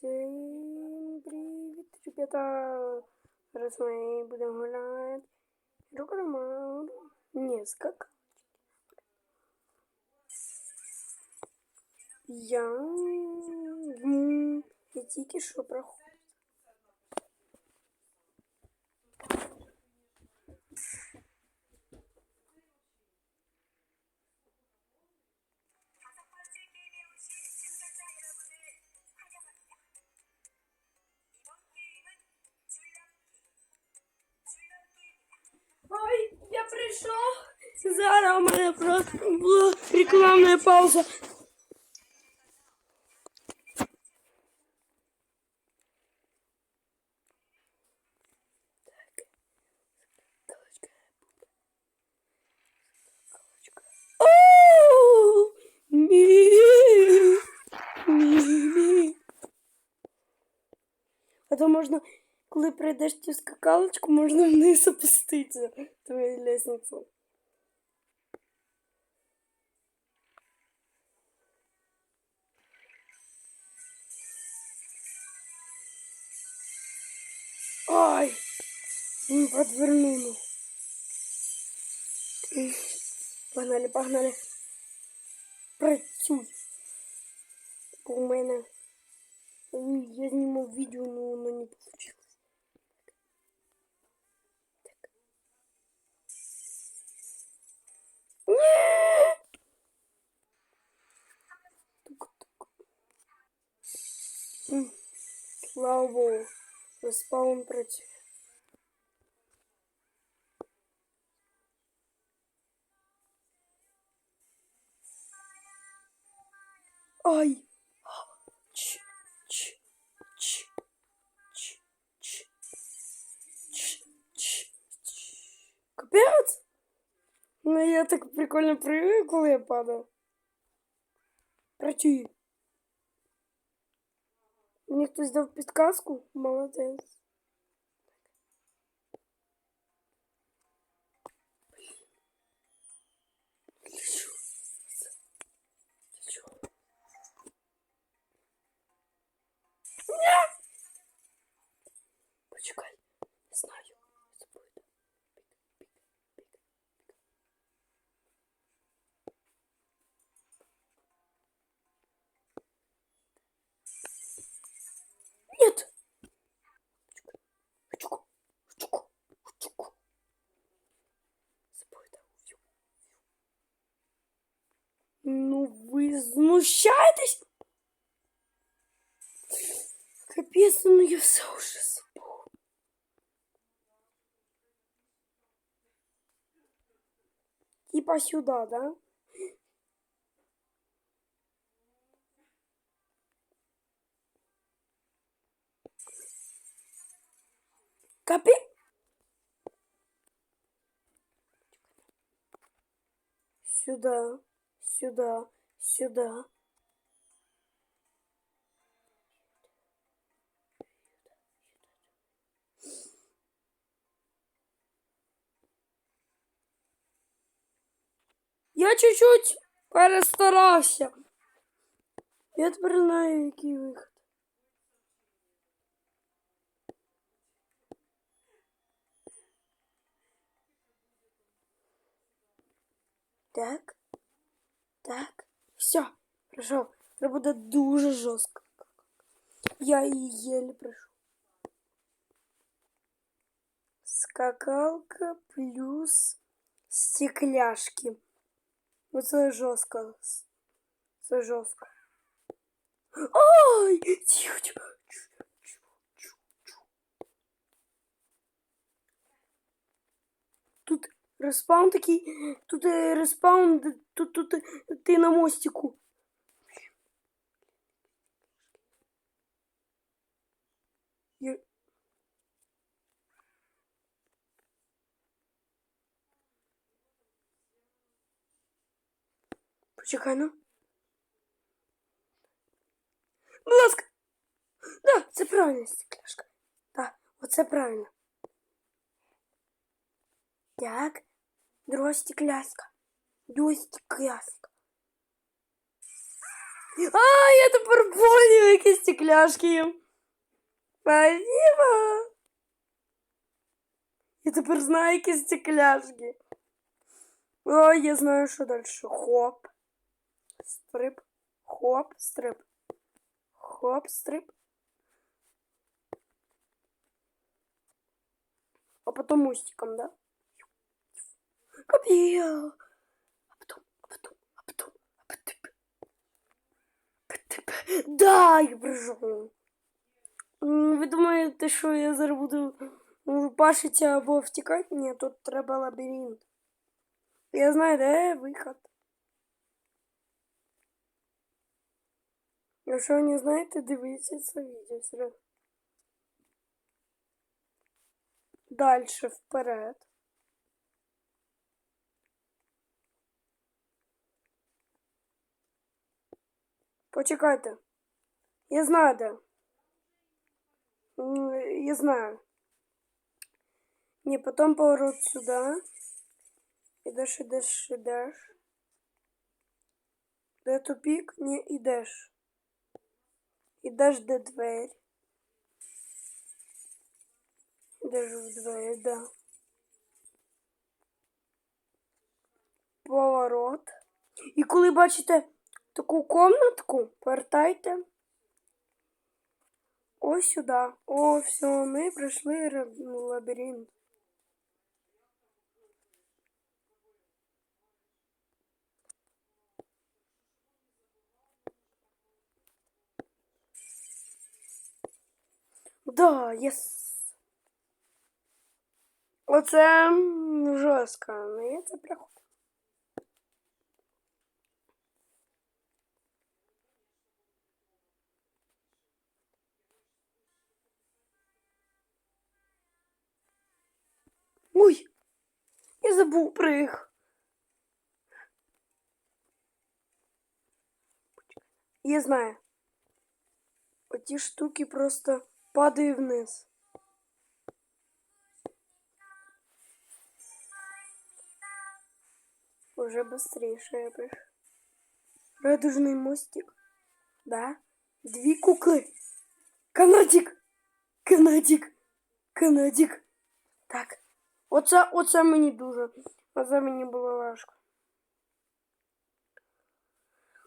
Всім привіт, ребята! Зараз ми будемо гуляти. Рукороман. Ні, скакалочки. Я... м, Я тільки що проходив. я прийшов. Зараз у мене просто була рекламна пауза. Так. Галочка. Галочка. Оу! Мі! Мі! Мі! А то можна, коли прийдеш цю скакалочку, можна вниз опуститися. Твою лестницю. Ай! Не подвернули. Погнали, погнали. Працюй. У мене я знімав відео, но воно не получилось. Слава Богу, респаун працює. Ай! Ч, ч, ч, ч, ч, ч, ч. Капець! Ну я так прикольно прыгаю, я падаю. Працюю. Мені хтось дав підказку? Молодець. Для чого? Для чого? Почекай, не знаю. Це буде. Нет! Чуку, чуку, чуку. Це буде. Ну ви знущаєтесь? Капец, ну я все уже забыл. Типа сюда, да? Капи... Сюда, сюда, сюда. Я чуть-чуть перестарався. Я тепер знаю, який вихід. Так. Так. Все, пройшов. Це буде дуже жорстко. Я її єлі пройшов. Скакалка плюс стекляшки. Оце жорстко. Це жорстко. Ой! Тихо, тихо. Респаун такий, тут е, респаун, тут, тут ти на мостику. Почекай, ну. Будь ласка. Да, це правильно, стекляшка. Так, оце правильно. Так, друга стекляшка. Друга стекляшка. А, я тепер понял, які стекляшки. Спасибо. Я тепер знаю, які стекляшки. О, я знаю, що далі. Хоп. Стрип. Хоп, стрип. Хоп, стрип. А потом мостиком, да? Копия. А потом, а потом, а потом, а потом. Потип. Да, я прийшов. М, Ви думаєте, що я зараз буду м, пашити або втікати? Ні, тут треба лабіринт. Я знаю, де виход. Якщо не знаєте, дивіться це відео. серйозно. Дальше вперед. Почекайте. Я знаю, де. Я знаю. Не, потом поворот сюда. Ідеш, ідеш, ідеш. Де тупік? Не, ідеш. Ідеш, де двері. Ідеш в двері, да. Поворот. І коли бачите таку комнатку, повертайте. Ось сюди. О, все, ми пройшли лабіринт. Да, єс. Оце жорстко, але я це приходжу. Ой, я забув про їх. Я знаю. Оті штуки просто падають вниз. Уже быстрее я прийшов. Радужний мостик. Да? Дві кукли. Канадик. Канадик. Канадик. Так. Оце, оце мені дуже. Оце мені було важко.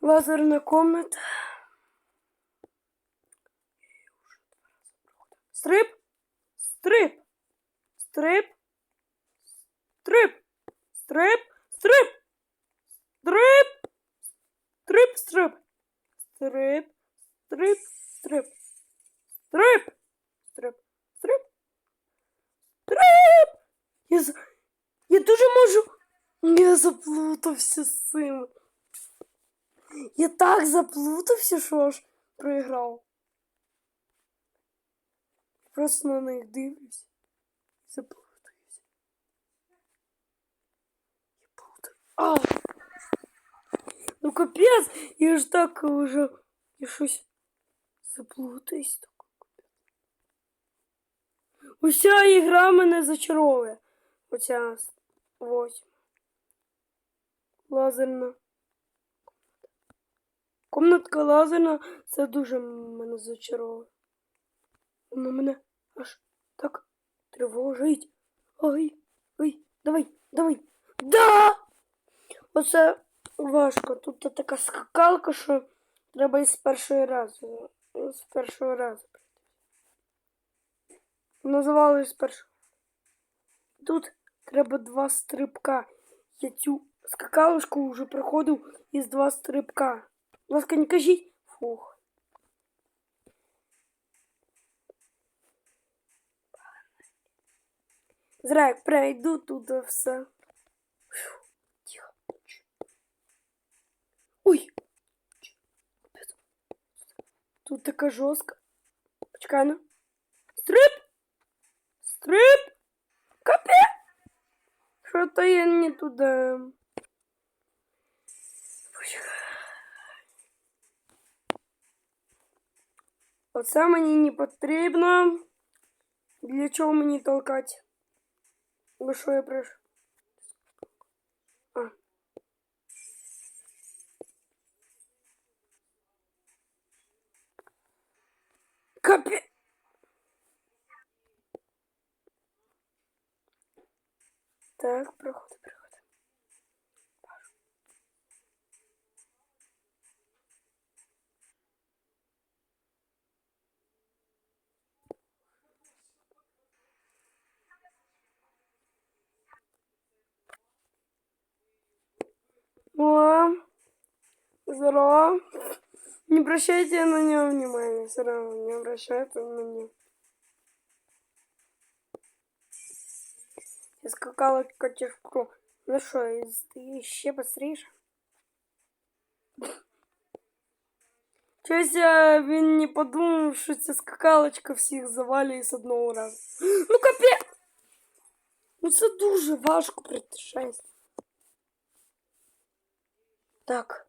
Лазерна комната. Стрип. Стрип. Стрип. Стрип. Стрип. Стрип. Стрип. Стрип. Стрип. Стрип. Стрип. Стрип. Стрип. Стрип. Стрип. Я, я дуже можу. Я заплутався з цим. Я так заплутався, що аж проіграв. Просто на них дивлюсь. Заплутаюсь. Я плутаю. А! Ну капець, я ж так уже. Я щось заплутаюсь. так. Уся ігра мене зачаровує. Оця восьма. Лазерна. Комнатка лазерна, це дуже мене зачаровує. Вона мене аж так тривожить. Ой, ой, давай, давай. Да! Оце важко. Тут така скакалка, що треба із першого разу. З першого разу. Називали з першого. Тут треба два стрибка. Я цю скакалочку вже проходив із два стрибка. Ласка, не кажіть. Фух. Зря як пройду туди все. Тихо. Ой. Тут така жорстка. Почекай, ну. Стрип! Стрип! Капец! Что-то я не туда. Вот самое мені не потрібно. Для чего мне толкать? Ви що я прошу? А. Так, проходи, проходи. О, здорово. Не обращайте на него внимания, все равно не обращайте на него. скакала котишку. Ну що, із- ти ще быстріше? Щось я, він не подумав, що ця скакалочка всіх завалює з одного разу. Ну капець! Ну це дуже важко притишайся. Так.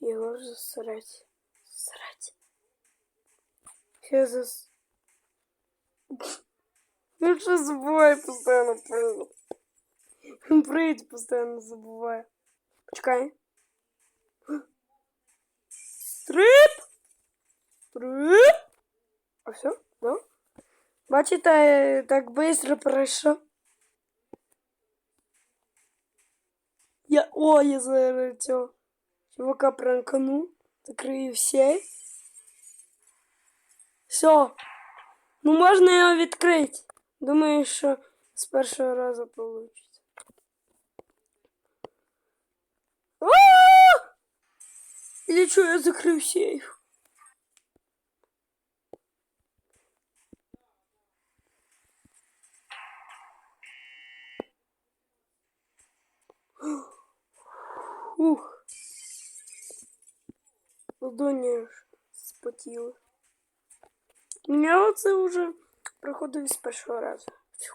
Його засрать. Засрать. Все зас... Ну что забывай постоянно прыгать. Прыгать постоянно забываю. Почекай. Стрип! Стрип! А все? Да? Бачите, так быстро пройшов. Я... О, я цього чувака пранкану. Закрию все. Все. Ну можна його відкрити. Думаю, що з першого разу вийде. Или що я закрив сейф? Ух. Ладоні аж спотіли. Я оце вже проходив з першого разу. Фью,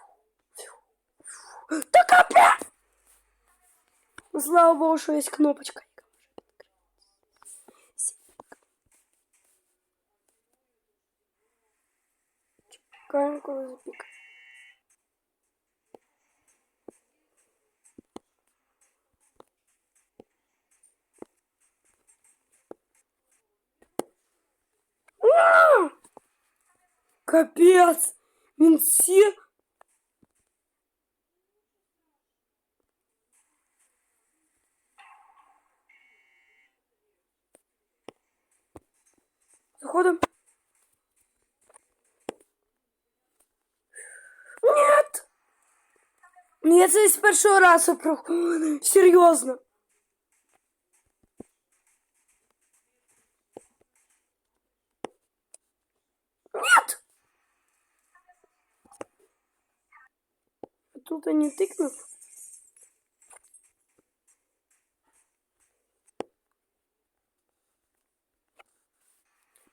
фью, фью. Та капець! Ну, Слава Богу, що є кнопочка. яка може відкритися. Чекаємо, коли запікає. А! Капец! Всі... Заходим. Нет! Я це з першого разу проходив. Серйозно. Тут не тыкнул.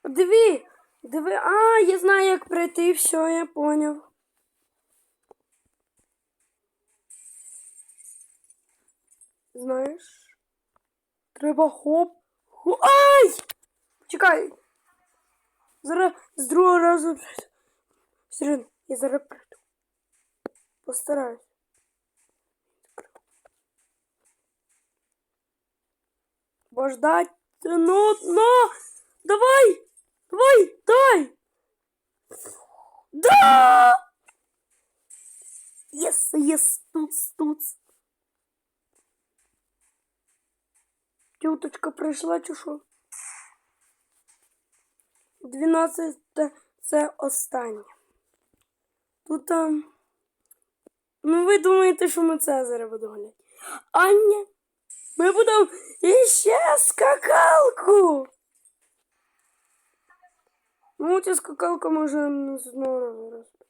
Диви, диви, а, я знаю, як пройти, все, я понял. Знаєш, треба хоп. хо- Ай! Чекай. Зараз з другого разу. пройду. Я зараз прийду. Постараюсь. Бо ждать нудно. Давай! Давай! Дай! Да! Єс, єс, туц, туц. Тюточка прийшла чи що? 12 це останнє. Тут там. Ну, ви думаєте, що ми це зараз будемо гуляти. Аня, ми будемо іще скакалку. Ну, ця скакалка може не з одного разу розбити.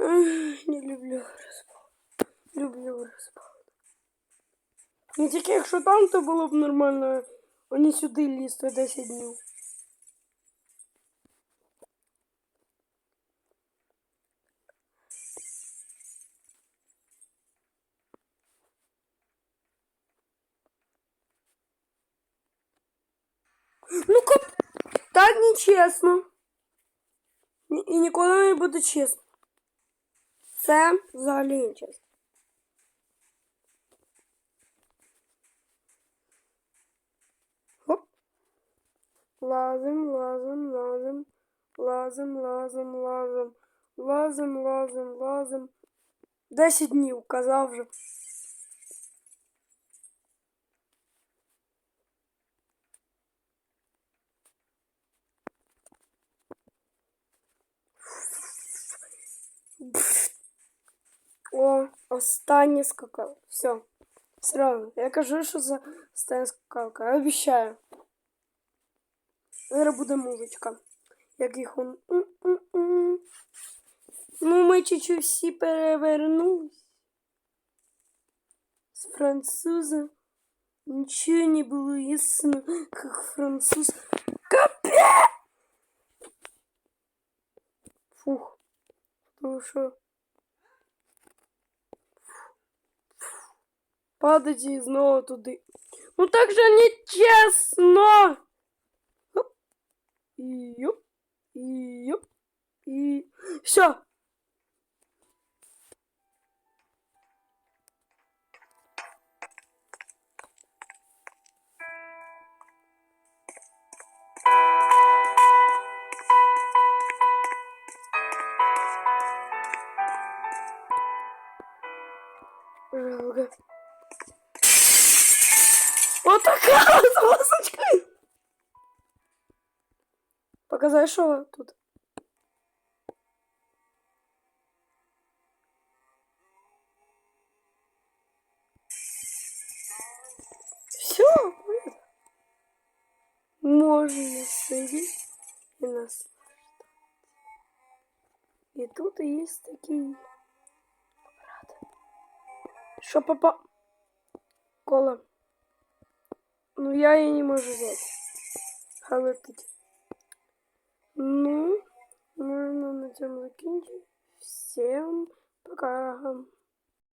Ех, Не люблю розпал. Люблю розпал. Не тільки якщо там, то було б нормально, а не сюди лізти 10 днів. Честно и ніколи не буду честно. Це взагалі не чесно. Хоп. Лазим, лазим, лазим. Лазим, лазим, лазим. Лазим, лазим, лазим. Десять днів казав вже. О, остання скакалка. Все. Сразу. Я кажу, що за остання скакалка. Я обіцяю. Зараз буде музичка. Як їх он. м-м-м. Ну, ми чуть-чуть всі перевернулись. С француза ничего не было ясно, как француз. Капец! Фух. Ну что? Падайте і знову туди. Ну так же нечесно! Оп. І йоп, і йоп, і... Все! Жалко. Вот такая вот масочка. Показай, что тут. Все, можно сидеть и наслаждаться. И тут есть такие Що папа? Кола. Ну я її не можу взяти. Хай летить. Ну, можна на цьому закінчити. Всім пока.